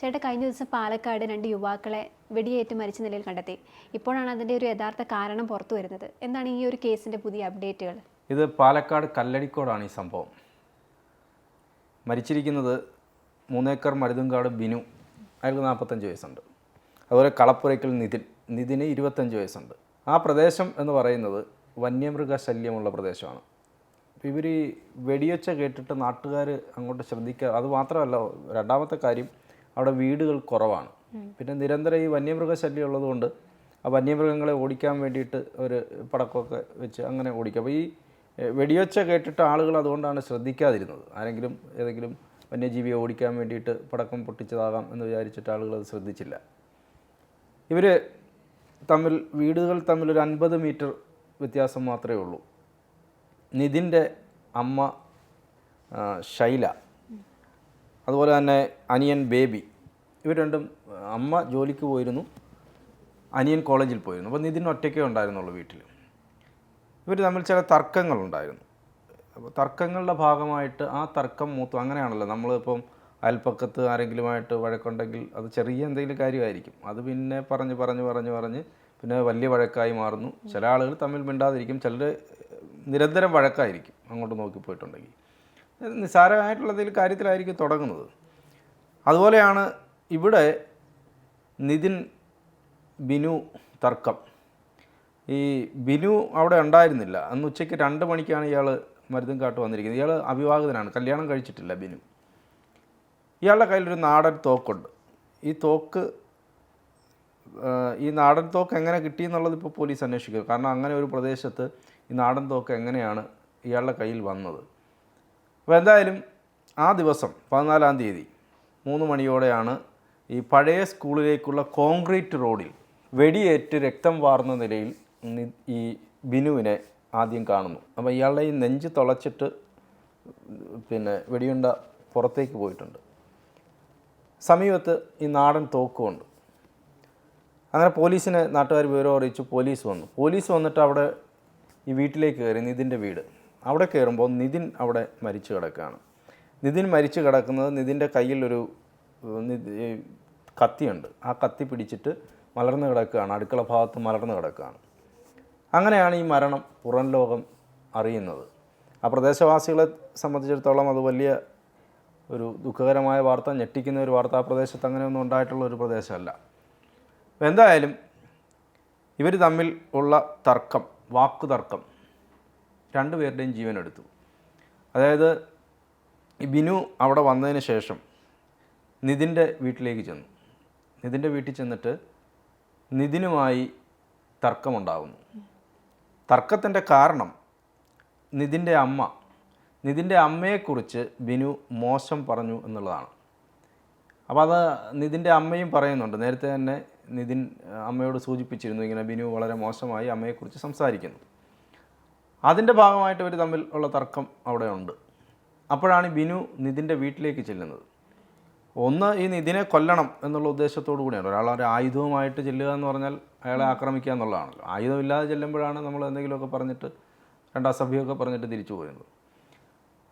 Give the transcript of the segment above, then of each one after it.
ചേട്ടാ കഴിഞ്ഞ ദിവസം പാലക്കാട് രണ്ട് യുവാക്കളെ വെടിയേറ്റ് മരിച്ച നിലയിൽ കണ്ടെത്തി. ഇപ്പോഴാണ് അതിന്റെ ഒരു യഥാർത്ഥ കാരണം പുറത്തു വരുന്നത്. എന്താണ് ഈ ഒരു കേസിന്റെ പുതിയ അപ്ഡേറ്റുകൾ? ഇത് പാലക്കാട് കല്ലടിക്കോടാണ് ഈ സംഭവം. മരിച്ചിരിക്കുന്നത് മൂന്നേക്കർ മരുതുങ്കാട് ബിനു അയാൾക്ക് നാൽപ്പത്തഞ്ച് വയസ്സുണ്ട്. അതുപോലെ കളപ്പുരയ്ക്കൽ നിതിൻ നിതിന് ഇരുപത്തഞ്ച് വയസ്സുണ്ട്. ആ പ്രദേശം എന്ന് പറയുന്നത് വന്യമൃഗ ശല്യമുള്ള പ്രദേശമാണ് ഇവർ വെടിയൊച്ച കേട്ടിട്ട് നാട്ടുകാർ അങ്ങോട്ട് ശ്രദ്ധിക്കുക അത് മാത്രമല്ല രണ്ടാമത്തെ കാര്യം അവിടെ വീടുകൾ കുറവാണ്. പിന്നെ നിരന്തരം ഈ വന്യമൃഗ ശല്യം ഉള്ളതുകൊണ്ട് ആ വന്യമൃഗങ്ങളെ ഓടിക്കാൻ വേണ്ടിയിട്ട് ഒരു പടക്കമൊക്കെ വെച്ച് അങ്ങനെ ഓടിക്കുക അപ്പോൾ ഈ വെടിയൊച്ച കേട്ടിട്ട് ആളുകൾ അതുകൊണ്ടാണ് ശ്രദ്ധിക്കാതിരുന്നത്. ആരെങ്കിലും ഏതെങ്കിലും വന്യജീവിയെ ഓടിക്കാൻ വേണ്ടിയിട്ട് പടക്കം പൊട്ടിച്ചതാകാം എന്ന് വിചാരിച്ചിട്ട് ആളുകൾ അത് ശ്രദ്ധിച്ചില്ല. ഇവർ തമ്മിൽ വീടുകൾ തമ്മിൽ ഒരു അൻപത് മീറ്റർ വ്യത്യാസം മാത്രമേ ഉള്ളൂ. നിതിന്റെ അമ്മ ശൈല അതുപോലെ തന്നെ അനിയൻ ബേബി ഇവർ രണ്ടും അമ്മ ജോലിക്ക് പോയിരുന്നു അനിയൻ കോളേജിൽ പോയിരുന്നു. അപ്പോൾ നിതിൻ ഒറ്റയ്ക്കേ ഉണ്ടായിരുന്നുള്ളൂ വീട്ടിൽ ഇവർ തമ്മിൽ ചില തർക്കങ്ങളുണ്ടായിരുന്നു. അപ്പോൾ തർക്കങ്ങളുടെ ഭാഗമായിട്ട് ആ തർക്കം മൂത്തു അങ്ങനെയാണല്ലോ നമ്മളിപ്പം അയൽപ്പക്കത്ത് ആരെങ്കിലുമായിട്ട് വഴക്കുണ്ടെങ്കിൽ അത് ചെറിയ എന്തെങ്കിലും കാര്യമായിരിക്കും. അത് പിന്നെ പറഞ്ഞ് പറഞ്ഞ് പറഞ്ഞ് പറഞ്ഞ് പിന്നെ വലിയ വഴക്കായി മാറുന്നു. ചില ആളുകൾ തമ്മിൽ മിണ്ടാതിരിക്കും. ചിലർ നിരന്തരം വഴക്കായിരിക്കും അങ്ങോട്ട് നോക്കി പോയിട്ടുണ്ടെങ്കിൽ. ഇത് നിസ്സാരമായിട്ടുള്ള കാര്യത്തിലായിരിക്കും തുടങ്ങുന്നത്. അതുപോലെയാണ് ഇവിടെ നിതിൻ ബിനു തർക്കം. ഈ ബിനു അവിടെ ഉണ്ടായിരുന്നില്ല. അന്ന് ഉച്ചയ്ക്ക് രണ്ട് മണിക്കാണ് ഇയാൾ മരുതും കാട്ട് വന്നിരിക്കുന്നത്. ഇയാൾ അവിവാഹിതനാണ് കല്യാണം കഴിച്ചിട്ടില്ല ബിനു. ഇയാളുടെ കയ്യിലൊരു നാടൻ തോക്കുണ്ട്. ഈ തോക്ക് ഈ നാടൻ തോക്ക് എങ്ങനെ കിട്ടി എന്നുള്ളത് ഇപ്പോൾ പോലീസ് അന്വേഷിക്കും. കാരണം അങ്ങനെ ഒരു പ്രദേശത്ത് ഈ നാടൻ തോക്ക് എങ്ങനെയാണ് ഇയാളുടെ കയ്യിൽ വന്നത്? അപ്പോൾ എന്തായാലും ആ ദിവസം പതിനാലാം തീയതി മൂന്ന് മണിയോടെയാണ് ഈ പഴയ സ്കൂളിലേക്കുള്ള കോൺക്രീറ്റ് റോഡിൽ വെടിയേറ്റ് രക്തം വാർന്ന നിലയിൽ ഈ ബിനുവിനെ ആദ്യം കാണുന്നു. അപ്പോൾ ഇയാളുടെ ഈ നെഞ്ച് തുളച്ചിട്ട് പിന്നെ വെടിയുണ്ട പുറത്തേക്ക് പോയിട്ടുണ്ട്. സമീപത്ത് ഈ നാടൻ തോക്കുമുണ്ട്. അങ്ങനെ പോലീസിനെ നാട്ടുകാർ വിവരം അറിയിച്ചു. പോലീസ് വന്നു. പോലീസ് വന്നിട്ട് അവിടെ ഈ വീട്ടിലേക്ക് കയറി. നിതിന്റെ വീട്. അവിടെ കയറുമ്പോൾ നിതിൻ അവിടെ മരിച്ചു കിടക്കുകയാണ്. നിതിൻ മരിച്ചു കിടക്കുന്നത് നിതിന്റെ ഈ കത്തിയുണ്ട്. ആ കത്തി പിടിച്ചിട്ട് മലർന്നു കിടക്കുകയാണ്. അടുക്കള ഭാഗത്ത് മലർന്നു കിടക്കുകയാണ്. അങ്ങനെയാണ് ഈ മരണം പുറം ലോകം അറിയുന്നത്. ആ പ്രദേശവാസികളെ സംബന്ധിച്ചിടത്തോളം അത് വലിയ ഒരു ദുഃഖകരമായ വാർത്ത ഞെട്ടിക്കുന്ന ഒരു വാർത്ത. ആ പ്രദേശത്ത് അങ്ങനെയൊന്നും ഉണ്ടായിട്ടുള്ള ഒരു പ്രദേശമല്ല. എന്തായാലും ഇവർ തമ്മിൽ ഉള്ള തർക്കം വാക്കു രണ്ടുപേരുടെയും ജീവൻ എടുത്തു അതായത് ബിനു അവിടെ വന്നതിന് ശേഷം നിതിന്റെ വീട്ടിലേക്ക് ചെന്നു. നിതിന്റെ വീട്ടിൽ ചെന്നിട്ട് നിതിനുമായി തർക്കമുണ്ടാകുന്നു തർക്കത്തിന്റെ കാരണം നിതിന്റെ അമ്മ നിതിന്റെ അമ്മയെക്കുറിച്ച് ബിനു മോശം പറഞ്ഞു എന്നുള്ളതാണ്. അപ്പോൾ അത് നിതിന്റെ അമ്മയും പറയുന്നുണ്ട്. നേരത്തെ തന്നെ നിതിൻ അമ്മയോട് സൂചിപ്പിച്ചിരുന്നു ഇങ്ങനെ ബിനു വളരെ മോശമായി അമ്മയെക്കുറിച്ച് സംസാരിക്കുന്നു. അതിന്റെ ഭാഗമായിട്ട് ഇവർ തമ്മിൽ ഉള്ള തർക്കം അവിടെ ഉണ്ട് അപ്പോഴാണ് ബിനു നിതിന്റെ വീട്ടിലേക്ക് ചെല്ലുന്നത്. ഒന്ന് ഈ നിതിനെ കൊല്ലണം എന്നുള്ള ഉദ്ദേശത്തോടു കൂടിയാണ്. ഒരാൾ ഒരു ആയുധവുമായിട്ട് ചെല്ലുക എന്ന് പറഞ്ഞാൽ അയാളെ ആക്രമിക്കുക എന്നുള്ളതാണല്ലോ. ആയുധമില്ലാതെ ചെല്ലുമ്പോഴാണ് നമ്മൾ എന്തെങ്കിലുമൊക്കെ പറഞ്ഞിട്ട് രണ്ട് അസഭ്യമൊക്കെ പറഞ്ഞിട്ട് തിരിച്ചു പോരുന്നത്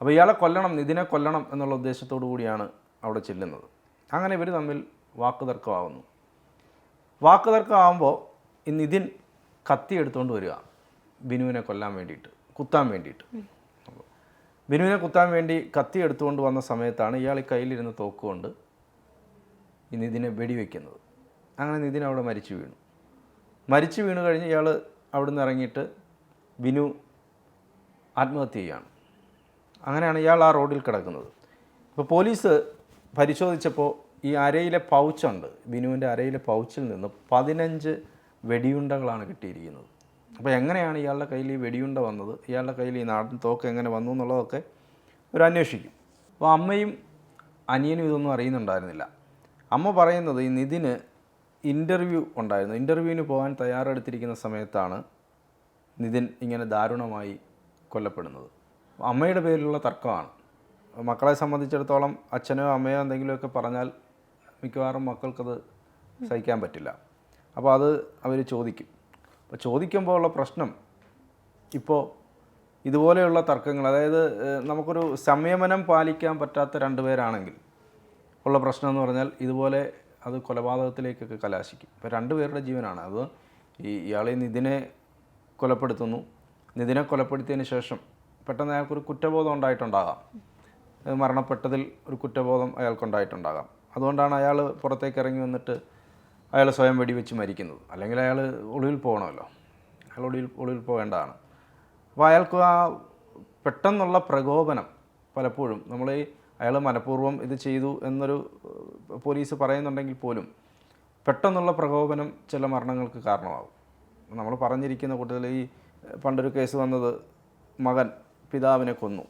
അപ്പോൾ ഇയാളെ കൊല്ലണം നിതിനെ കൊല്ലണം എന്നുള്ള ഉദ്ദേശത്തോടു കൂടിയാണ് അവിടെ ചെല്ലുന്നത്. അങ്ങനെ ഇവർ തമ്മിൽ വാക്കുതർക്കമാവുന്നു. വാക്കുതർക്കമാകുമ്പോൾ ഈ നിതിൻ കത്തി എടുത്തുകൊണ്ട് വരിക. ബിനുവിനെ കൊല്ലാൻ വേണ്ടിയിട്ട് കുത്താൻ വേണ്ടിയിട്ട്. ബിനുവിനെ കുത്താൻ വേണ്ടി കത്തി എടുത്തുകൊണ്ട് വന്ന സമയത്താണ് ഇയാൾ ഈ കയ്യിലിരുന്ന് തോക്കുകൊണ്ട് ഈ നിതിനെ വെടിവെക്കുന്നത്. അങ്ങനെ നിതിൻ അവിടെ മരിച്ചു വീണു. മരിച്ചു വീണു കഴിഞ്ഞ് ഇയാൾ അവിടെ നിന്ന് ഇറങ്ങിയിട്ട് ബിനു ആത്മഹത്യ ചെയ്യുകയാണ്. അങ്ങനെയാണ് ഇയാൾ ആ റോഡിൽ കിടക്കുന്നത്. ഇപ്പോൾ പോലീസ് പരിശോധിച്ചപ്പോൾ ഈ അരയിലെ പൗച്ചുണ്ട് ബിനുവിന്റെ അരയിലെ പൗച്ചിൽ നിന്ന് പതിനഞ്ച് വെടിയുണ്ടകളാണ് കിട്ടിയിരിക്കുന്നത്. അപ്പോൾ എങ്ങനെയാണ് ഇയാളുടെ കയ്യിൽ ഈ വെടിയുണ്ട വന്നത്? ഇയാളുടെ കയ്യിൽ ഈ നാടൻ തോക്ക് എങ്ങനെ വന്നു എന്നുള്ളതൊക്കെ ഒരു അന്വേഷിക്കും. അപ്പോൾ അമ്മയും അനിയനും ഇതൊന്നും അറിയുന്നുണ്ടായിരുന്നില്ല. അമ്മ പറയുന്നത് ഈ നിതിന് ഇന്റർവ്യൂ ഉണ്ടായിരുന്നു. ഇന്റർവ്യൂവിന് പോകാൻ തയ്യാറെടുത്തിരിക്കുന്ന സമയത്താണ് നിതിൻ ഇങ്ങനെ ദാരുണമായി കൊല്ലപ്പെടുന്നത്. അമ്മയുടെ പേരിലുള്ള തർക്കമാണ്. മക്കളെ സംബന്ധിച്ചിടത്തോളം അച്ഛനോ അമ്മയോ എന്തെങ്കിലുമൊക്കെ പറഞ്ഞാൽ മിക്കവാറും മക്കൾക്കത് സഹിക്കാൻ പറ്റില്ല. അപ്പോൾ അത് അവർ ചോദിക്കും. അപ്പോൾ ചോദിക്കുമ്പോൾ ഉള്ള പ്രശ്നം ഇപ്പോൾ ഇതുപോലെയുള്ള തർക്കങ്ങൾ അതായത് നമുക്കൊരു സംയമനം പാലിക്കാൻ പറ്റാത്ത രണ്ട് പേരാണെങ്കിൽ ഉള്ള പ്രശ്നം എന്ന് പറഞ്ഞാൽ ഇതുപോലെ അത് കൊലപാതകത്തിലേക്കൊക്കെ കലാശിക്കും. ഇപ്പോൾ രണ്ടുപേരുടെ ജീവനാണ്. അത് ഈ ഇയാളെ നിതിനെ കൊലപ്പെടുത്തുന്നു. നിതിനെ കൊലപ്പെടുത്തിയതിന് ശേഷം പെട്ടെന്ന് അയാൾക്കൊരു കുറ്റബോധം ഉണ്ടായിട്ടുണ്ടാകാം. മരണപ്പെട്ടതിൽ ഒരു കുറ്റബോധം അയാൾക്കുണ്ടായിട്ടുണ്ടാകാം. അതുകൊണ്ടാണ് അയാൾ പുറത്തേക്ക് ഇറങ്ങി വന്നിട്ട് അയാൾ സ്വയം വെടിവെച്ച് മരിക്കുന്നത്. അല്ലെങ്കിൽ അയാൾ ഒളിവിൽ പോകണമല്ലോ. അയാൾ ഒളിവിൽ ഒളിവിൽ പോകേണ്ടതാണ്. അപ്പോൾ അയാൾക്ക് ആ പെട്ടെന്നുള്ള പ്രകോപനം പലപ്പോഴും നമ്മൾ അയാൾ മനഃപൂർവം ഇത് ചെയ്തു എന്നൊരു പോലീസ് പറയുന്നുണ്ടെങ്കിൽ പോലും പെട്ടെന്നുള്ള പ്രകോപനം ചില മരണങ്ങൾക്ക് കാരണമാകും. നമ്മൾ പറഞ്ഞിരിക്കുന്ന കൂട്ടത്തിൽ ഈ പണ്ടൊരു കേസ് വന്നത് മകൻ പിതാവിനെ കൊന്നു.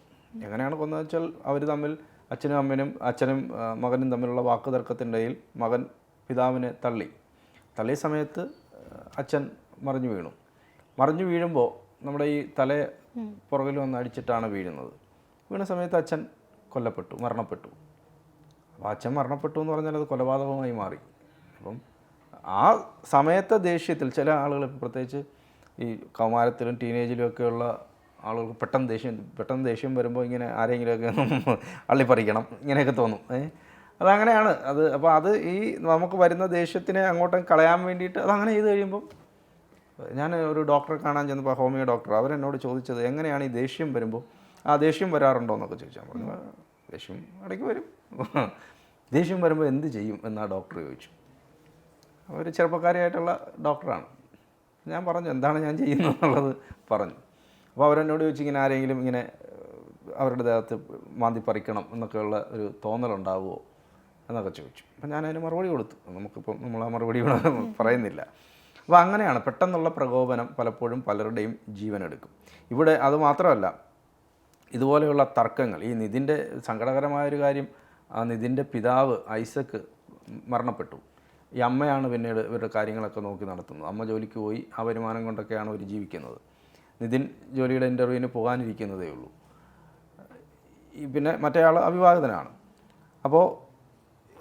എങ്ങനെയാണ് കൊന്നതെന്ന് വെച്ചാൽ അവർ തമ്മിൽ അച്ഛനും അമ്മനും അച്ഛനും മകനും തമ്മിലുള്ള വാക്കുതർക്കത്തിന്റെ ഇടയിൽ മകൻ പിതാവിനെ തള്ളി. തള്ളിയ സമയത്ത് അച്ഛൻ മറിഞ്ഞു വീണു. മറിഞ്ഞു വീഴുമ്പോൾ നമ്മുടെ ഈ തല പുറകിൽ വന്ന് അടിച്ചിട്ടാണ് വീഴുന്നത്. വീണ സമയത്ത് അച്ഛൻ കൊല്ലപ്പെട്ടു മരണപ്പെട്ടു. അപ്പോൾ അച്ഛൻ മരണപ്പെട്ടു എന്ന് പറഞ്ഞാൽ അത് കൊലപാതകമായി മാറി. അപ്പം ആ സമയത്തെ ദേഷ്യത്തിൽ ചില ആളുകൾ പ്രത്യേകിച്ച് ഈ കൗമാരത്തിലും ടീനേജിലും ഒക്കെയുള്ള ആളുകൾക്ക് പെട്ടെന്ന് ദേഷ്യം പെട്ടെന്ന് ദേഷ്യം വരുമ്പോൾ ഇങ്ങനെ ആരെങ്കിലുമൊക്കെ അള്ളിപ്പറിക്കണം. ഇങ്ങനെയൊക്കെ തോന്നും. ഏ അതങ്ങനെയാണ്. അത് അപ്പോൾ അത് ഈ നമുക്ക് വരുന്ന ദേഷ്യത്തിനെ അങ്ങോട്ടും കളയാൻ വേണ്ടിയിട്ട് അതങ്ങനെ ചെയ്ത് കഴിയുമ്പം ഞാൻ ഒരു ഡോക്ടറെ കാണാൻ ചെന്നപ്പോൾ ഹോമിയോ ഡോക്ടർ അവരെന്നോട് ചോദിച്ചത് എങ്ങനെയാണ് ഈ ദേഷ്യം വരുമ്പോൾ ആ ദേഷ്യം വരാറുണ്ടോ എന്നൊക്കെ ചോദിച്ചാൽ പറഞ്ഞു "ആ, ദേഷ്യം ഇടയ്ക്ക് വരും. ദേഷ്യം വരുമ്പോൾ എന്ത് ചെയ്യും എന്നാ ഡോക്ടർ ചോദിച്ചു. അവർ ചെറുപ്പക്കാരിയായിട്ടുള്ള ഡോക്ടറാണ്. ഞാൻ പറഞ്ഞു എന്താണ് ഞാൻ ചെയ്യുന്നത്? എന്നുള്ളത് പറഞ്ഞു. അപ്പോൾ അവരെന്നോട് ചോദിച്ചു ഇങ്ങനെ ആരെങ്കിലും ഇങ്ങനെ അവരുടെ ദേഹത്ത് മാന്തി പറിക്കണം എന്നൊക്കെയുള്ള ഒരു തോന്നലുണ്ടാവുമോ? എന്നൊക്കെ ചോദിച്ചു. അപ്പം ഞാൻ അതിന് മറുപടി കൊടുത്തു. നമുക്കിപ്പം നമ്മൾ ആ മറുപടി പറയുന്നില്ല. അപ്പോൾ അങ്ങനെയാണ് പെട്ടെന്നുള്ള പ്രകോപനം പലപ്പോഴും പലരുടെയും ജീവനെടുക്കും. ഇവിടെ അത് മാത്രമല്ല ഇതുപോലെയുള്ള തർക്കങ്ങൾ ഈ നിതിന്റെ സങ്കടകരമായൊരു കാര്യം ആ നിതിന്റെ പിതാവ് ഐസക്ക് മരണപ്പെട്ടു. ഈ അമ്മയാണ് പിന്നീട് ഇവരുടെ കാര്യങ്ങളൊക്കെ നോക്കി നടത്തുന്നത്. അമ്മ ജോലിക്ക് പോയി ആ വരുമാനം കൊണ്ടൊക്കെയാണ് അവർ ജീവിക്കുന്നത്. നിതിൻ ജോലിയുടെ ഇന്റർവ്യൂവിന് പോകാനിരിക്കുന്നതേ ഉള്ളൂ പിന്നെ മറ്റേയാൾ അവിവാഹിതനാണ് അപ്പോൾ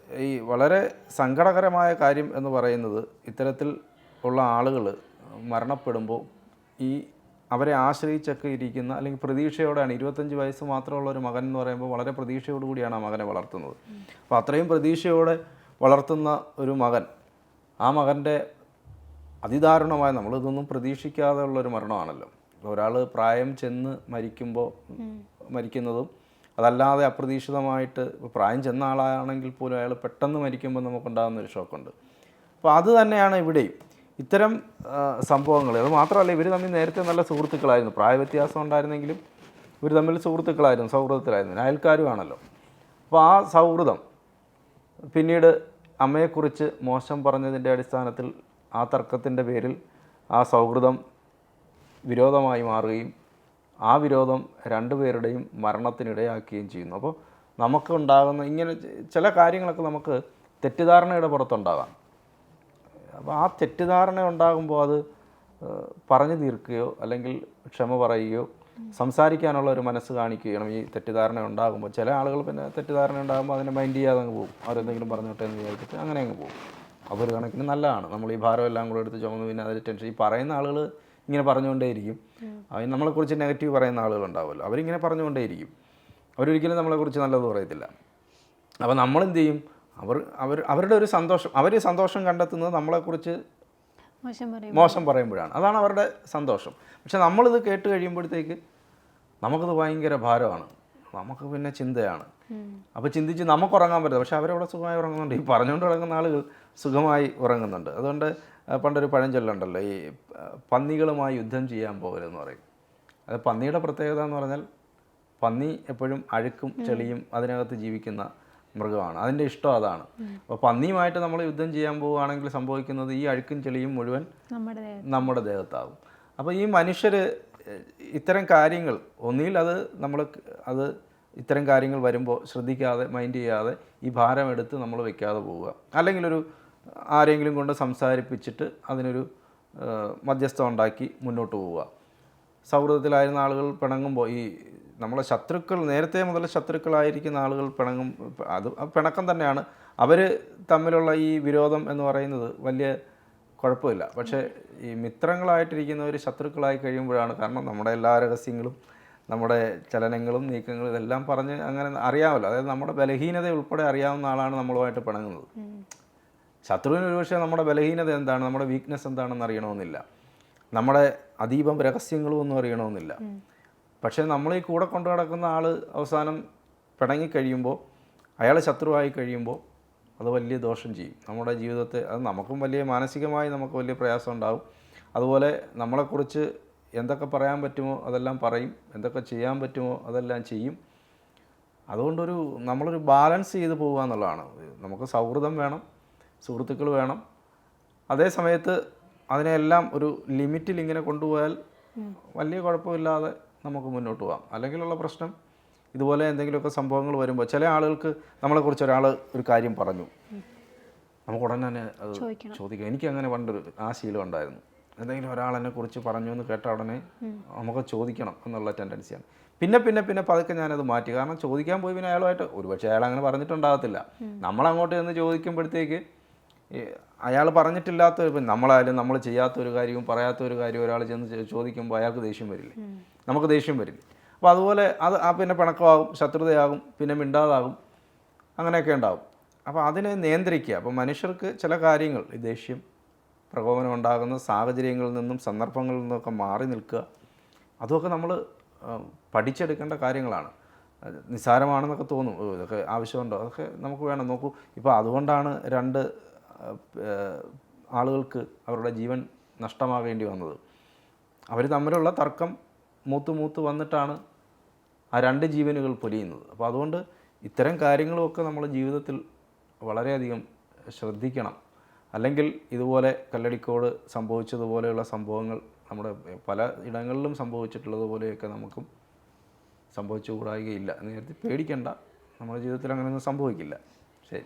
ഈ വളരെ സങ്കടകരമായ കാര്യം എന്ന് പറയുന്നത് ഇത്തരത്തിൽ ഉള്ള ആളുകൾ മരണപ്പെടുമ്പോൾ ഈ അവരെ ആശ്രയിച്ചൊക്കെ ഇരിക്കുന്ന അല്ലെങ്കിൽ പ്രതീക്ഷയോടെയാണ് ഇരുപത്തഞ്ച് വയസ്സ് മാത്രമുള്ള ഒരു മകൻ എന്ന് പറയുമ്പോൾ വളരെ പ്രതീക്ഷയോടുകൂടിയാണ് ആ മകനെ വളർത്തുന്നത്. അപ്പോൾ അത്രയും പ്രതീക്ഷയോടെ വളർത്തുന്ന ഒരു മകൻ ആ മകന്റെ അതിദാരുണമായ നമ്മളിതൊന്നും പ്രതീക്ഷിക്കാതെ ഉള്ളൊരു മരണമാണല്ലോ. ഒരാൾ പ്രായം ചെന്ന് മരിക്കുമ്പോൾ മരിക്കുന്നതും അതല്ലാതെ അപ്രതീക്ഷിതമായിട്ട് ഇപ്പോൾ പ്രായം ചെന്ന ആളാണെങ്കിൽ പോലും അയാൾ പെട്ടെന്ന് മരിക്കുമ്പോൾ നമുക്കുണ്ടാകുന്ന ഒരു ഷോക്കുണ്ട്. അപ്പോൾ അത് തന്നെയാണ് ഇവിടെയും. ഇത്തരം സംഭവങ്ങൾ അത് മാത്രമല്ല ഇവർ തമ്മിൽ നേരത്തെ നല്ല സുഹൃത്തുക്കളായിരുന്നു. പ്രായവ്യത്യാസം ഉണ്ടായിരുന്നെങ്കിലും ഇവർ തമ്മിൽ സുഹൃത്തുക്കളായിരുന്നു സൗഹൃദത്തിലായിരുന്നു. അയൽക്കാരുമാണല്ലോ. അപ്പോൾ ആ സൗഹൃദം പിന്നീട് അമ്മയെക്കുറിച്ച് മോശം പറഞ്ഞതിന്റെ അടിസ്ഥാനത്തിൽ ആ തർക്കത്തിന്റെ പേരിൽ ആ സൗഹൃദം വിരോധമായി മാറുകയും ആ വിരോധം രണ്ടുപേരുടെയും മരണത്തിനിടയാക്കുകയും ചെയ്യുന്നു. അപ്പോൾ നമുക്കുണ്ടാകുന്ന ഇങ്ങനെ ചില കാര്യങ്ങളൊക്കെ നമുക്ക് തെറ്റിദ്ധാരണയുടെ പുറത്തുണ്ടാകാം. അപ്പോൾ ആ തെറ്റിദ്ധാരണ ഉണ്ടാകുമ്പോൾ അത് പറഞ്ഞു തീർക്കുകയോ അല്ലെങ്കിൽ ക്ഷമ പറയുകയോ സംസാരിക്കാനുള്ള ഒരു മനസ്സ് കാണിക്കുകയാണ് ഈ തെറ്റിദ്ധാരണ ഉണ്ടാകുമ്പോൾ. ചില ആളുകൾ പിന്നെ തെറ്റിദ്ധാരണ ഉണ്ടാകുമ്പോൾ അതിനെ മൈൻഡ് ചെയ്യാതെ അങ്ങ് പോകും. അവരെന്തെങ്കിലും പറഞ്ഞോട്ടെ എന്ന് വിചാരിച്ചിട്ട് അങ്ങനെ അങ്ങ് പോകും. അപ്പോൾ ഒരു കണക്കിന് നല്ലതാണ്. നമ്മൾ ഈ ഭാരം എല്ലാം കൂടെ എടുത്ത് ചുമന്ന് പിന്നെ അതിൽ ടെൻഷൻ ഈ പറയുന്ന ആളുകൾ ഇങ്ങനെ പറഞ്ഞുകൊണ്ടേയിരിക്കും. അതിന് നമ്മളെക്കുറിച്ച് നെഗറ്റീവ് പറയുന്ന ആളുകളുണ്ടാവുമല്ലോ. അവരിങ്ങനെ പറഞ്ഞുകൊണ്ടേയിരിക്കും. അവരൊരിക്കലും നമ്മളെക്കുറിച്ച് നല്ലത് പറയത്തില്ല. അപ്പോൾ നമ്മളെന്ത് ചെയ്യും അവർ അവർ അവരുടെ ഒരു സന്തോഷം അവർ സന്തോഷം കണ്ടെത്തുന്നത് നമ്മളെക്കുറിച്ച് മോശം പറയും മോശം പറയുമ്പോഴാണ്. അതാണ് അവരുടെ സന്തോഷം. പക്ഷെ നമ്മളിത് കേട്ട് കഴിയുമ്പോഴത്തേക്ക് നമുക്കത് ഭയങ്കര ഭാരമാണ്. നമുക്ക് പിന്നെ ചിന്തയാണ്. അപ്പോൾ ചിന്തിച്ച് നമുക്ക് ഉറങ്ങാൻ പറ്റില്ല. പക്ഷെ അവരവിടെ സുഖമായി ഉറങ്ങുന്നുണ്ട്. ഈ പറഞ്ഞുകൊണ്ട് കിടക്കുന്ന ആളുകൾ സുഖമായി ഉറങ്ങുന്നുണ്ട്. അതുകൊണ്ട് പണ്ടൊരു പഴഞ്ചൊല്ലുണ്ടല്ലോ ഈ പന്നികളുമായി യുദ്ധം ചെയ്യാൻ പോകരുതെന്ന് പറയും. അത് പന്നിയുടെ പ്രത്യേകത എന്ന് പറഞ്ഞാൽ പന്നി എപ്പോഴും അഴുക്കും ചെളിയും അതിനകത്ത് ജീവിക്കുന്ന മൃഗമാണ്. അതിന്റെ ഇഷ്ടം അതാണ്. അപ്പോൾ പന്നിയുമായിട്ട് നമ്മൾ യുദ്ധം ചെയ്യാൻ പോവുകയാണെങ്കിൽ സംഭവിക്കുന്നത് ഈ അഴുക്കും ചെളിയും മുഴുവൻ നമ്മുടെ ദേഹത്താകും നമ്മുടെ ദേഹത്താവും. അപ്പോൾ ഈ മനുഷ്യർ ഇത്തരം കാര്യങ്ങൾ ഒന്നിൽ അത് നമ്മൾ അത് ഇത്തരം കാര്യങ്ങൾ വരുമ്പോൾ ശ്രദ്ധിക്കാതെ മൈൻഡ് ചെയ്യാതെ ഈ ഭാരം എടുത്ത് നമ്മൾ വെക്കാതെ പോവുക. അല്ലെങ്കിൽ ഒരു ആരെങ്കിലും കൊണ്ട് സംസാരിപ്പിച്ചിട്ട് അതിനൊരു മധ്യസ്ഥം ഉണ്ടാക്കി മുന്നോട്ട് പോവുക. സൗഹൃദത്തിലായിരുന്ന ആളുകൾ പിണങ്ങുമ്പോൾ ഈ നമ്മളെ ശത്രുക്കൾ നേരത്തെ മുതൽ ശത്രുക്കളായിരിക്കുന്ന ആളുകൾ പിണങ്ങും അത് പിണക്കം തന്നെയാണ്. അവർ തമ്മിലുള്ള ഈ വിരോധം എന്ന് പറയുന്നത് വലിയ കുഴപ്പമില്ല. പക്ഷേ ഈ മിത്രങ്ങളായിട്ടിരിക്കുന്നവർ ശത്രുക്കളായി കഴിയുമ്പോഴാണ് കാരണം നമ്മുടെ എല്ലാ രഹസ്യങ്ങളും നമ്മുടെ ചലനങ്ങളും നീക്കങ്ങളും ഇതെല്ലാം പറഞ്ഞ് അങ്ങനെ അറിയാമല്ലോ. അതായത് നമ്മുടെ ബലഹീനത ഉൾപ്പെടെ അറിയാവുന്ന ആളാണ് നമ്മളുമായിട്ട് പിണങ്ങുന്നത്. ശത്രുവിന് ഒരുപക്ഷെ നമ്മുടെ ബലഹീനത എന്താണ്? നമ്മുടെ വീക്ക്നെസ് എന്താണെന്ന് അറിയണമെന്നില്ല. നമ്മുടെ അതീപം രഹസ്യങ്ങളും ഒന്നും അറിയണമെന്നില്ല. പക്ഷേ നമ്മൾ ഈ കൂടെ കൊണ്ടു നടക്കുന്ന ആൾ അവസാനം പിണങ്ങിക്കഴിയുമ്പോൾ അയാൾ ശത്രുവായി കഴിയുമ്പോൾ അത് വലിയ ദോഷം ചെയ്യും. നമ്മുടെ ജീവിതത്തെ അത് നമുക്കും വലിയ മാനസികമായി നമുക്ക് വലിയ പ്രയാസം ഉണ്ടാകും അതുപോലെ നമ്മളെക്കുറിച്ച് എന്തൊക്കെ പറയാൻ പറ്റുമോ അതെല്ലാം പറയും. എന്തൊക്കെ ചെയ്യാൻ പറ്റുമോ അതെല്ലാം ചെയ്യും. അതുകൊണ്ടൊരു നമ്മളൊരു ബാലൻസ് ചെയ്ത് പോകുക എന്നുള്ളതാണ്. നമുക്ക് സൗഹൃദം വേണം. സുഹൃത്തുക്കൾ വേണം. അതേ സമയത്ത് അതിനെല്ലാം ഒരു ലിമിറ്റിൽ ഇങ്ങനെ കൊണ്ടുപോയാൽ വലിയ കുഴപ്പമില്ലാതെ നമുക്ക് മുന്നോട്ട് പോകാം. അല്ലെങ്കിലുള്ള പ്രശ്നം ഇതുപോലെ എന്തെങ്കിലുമൊക്കെ സംഭവങ്ങൾ വരുമ്പോൾ ചില ആളുകൾക്ക് നമ്മളെക്കുറിച്ച് ഒരാൾ ഒരു കാര്യം പറഞ്ഞു. നമുക്ക് ഉടനെ തന്നെ അത്. ചോദിക്കാം. എനിക്ക് അങ്ങനെ പണ്ടൊരു ആ ശീലം ഉണ്ടായിരുന്നു. എന്തെങ്കിലും ഒരാൾ എന്നെ കുറിച്ച് പറഞ്ഞു എന്ന് കേട്ട ഉടനെ നമുക്ക് ചോദിക്കണം എന്നുള്ള ടെൻഡൻസിയാണ് പിന്നെ പിന്നെ പിന്നെ പതുക്കെ ഞാനത് മാറ്റി. കാരണം ചോദിക്കാൻ പോയി പിന്നെ അയാളുമായിട്ട് ഒരുപക്ഷെ അയാൾ അങ്ങനെ പറഞ്ഞിട്ടുണ്ടാകത്തില്ല. നമ്മൾ അങ്ങോട്ട് ചെന്ന് ചോദിക്കുമ്പോഴത്തേക്ക് അയാൾ പറഞ്ഞിട്ടില്ലാത്ത ഇപ്പം നമ്മളായാലും നമ്മൾ ചെയ്യാത്ത ഒരു കാര്യവും പറയാത്ത ഒരു കാര്യവും ഒരാൾ ചെന്ന് ചോദിക്കുമ്പോൾ അയാൾക്ക് ദേഷ്യം വരില്ലേ? നമുക്ക് ദേഷ്യം വരില്ല? അപ്പോൾ അതുപോലെ അത് ആ പിന്നെ പിണക്കമാകും ശത്രുതയാകും പിന്നെ മിണ്ടാതാകും അങ്ങനെയൊക്കെ ഉണ്ടാകും അപ്പോൾ അതിനെ നിയന്ത്രിക്കുക. അപ്പോൾ മനുഷ്യർക്ക് ചില കാര്യങ്ങൾ ഈ ദേഷ്യം പ്രകോപനം ഉണ്ടാകുന്ന സാഹചര്യങ്ങളിൽ നിന്നും സന്ദർഭങ്ങളിൽ നിന്നൊക്കെ മാറി നിൽക്കുക. അതൊക്കെ നമ്മൾ പഠിച്ചെടുക്കേണ്ട കാര്യങ്ങളാണ്. നിസ്സാരമാണെന്നൊക്കെ തോന്നും. ഇതൊക്കെ ആവശ്യമുണ്ടോ? അതൊക്കെ നമുക്ക് വേണം. നോക്കൂ ഇപ്പോൾ അതുകൊണ്ടാണ് രണ്ട് ആളുകൾക്ക് അവരുടെ ജീവൻ നഷ്ടമാകേണ്ടി വന്നത്. അവർ തമ്മിലുള്ള തർക്കം മൂത്ത് മൂത്ത് വന്നിട്ടാണ് ആ രണ്ട് ജീവനുകൾ പൊലിയുന്നത്. അപ്പോൾ അതുകൊണ്ട് ഇത്തരം കാര്യങ്ങളുമൊക്കെ നമ്മൾ ജീവിതത്തിൽ വളരെയധികം ശ്രദ്ധിക്കണം. അല്ലെങ്കിൽ ഇതുപോലെ കല്ലടിക്കോട് സംഭവിച്ചതുപോലെയുള്ള സംഭവങ്ങൾ നമ്മുടെ പല ഇടങ്ങളിലും സംഭവിച്ചിട്ടുള്ളതുപോലെയൊക്കെ നമുക്കും സംഭവിച്ചുകൂടായികയില്ല എന്ന് കരുതി പേടിക്കണ്ട. നമ്മുടെ ജീവിതത്തിൽ അങ്ങനെയൊന്നും സംഭവിക്കില്ല. ശരി.